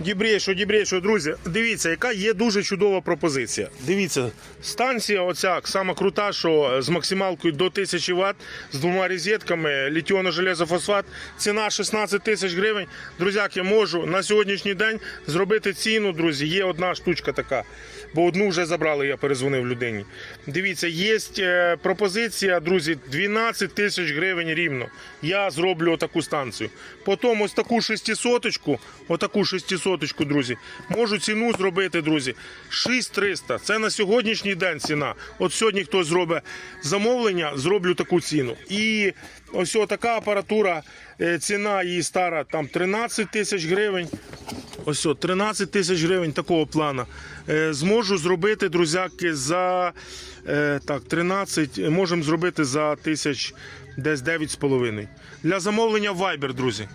Дібрейшо, дібрейшо, друзі, дивіться, яка є дуже чудова пропозиція. Дивіться, станція оця сама крута, що з максималкою до 1000 Вт, з двома розетками, літіоно-железофосфат, ціна 16 тисяч гривень. Друзяки, можу на сьогоднішній день зробити ціну, друзі. Є одна штучка така, бо одну вже забрали, я перезвонив людині. Дивіться, є е, пропозиція, друзі, 12 тисяч гривень рівно. Я зроблю таку станцію. Потім ось таку шестисоточку, отаку шестисоточку, друзі, можу ціну зробити, друзі, 6300. Це на сьогоднішній день ціна. От сьогодні хтось зробить замовлення, зроблю таку ціну. І ось така апаратура, е, ціна її стара там 13 тисяч гривень. Ось 13 тисяч гривень такого плана. Е, зможу зробити, друзяки, за е, так, 13, е, можемо зробити за тисяч десь 9,5. Для замовлення Viber, друзі.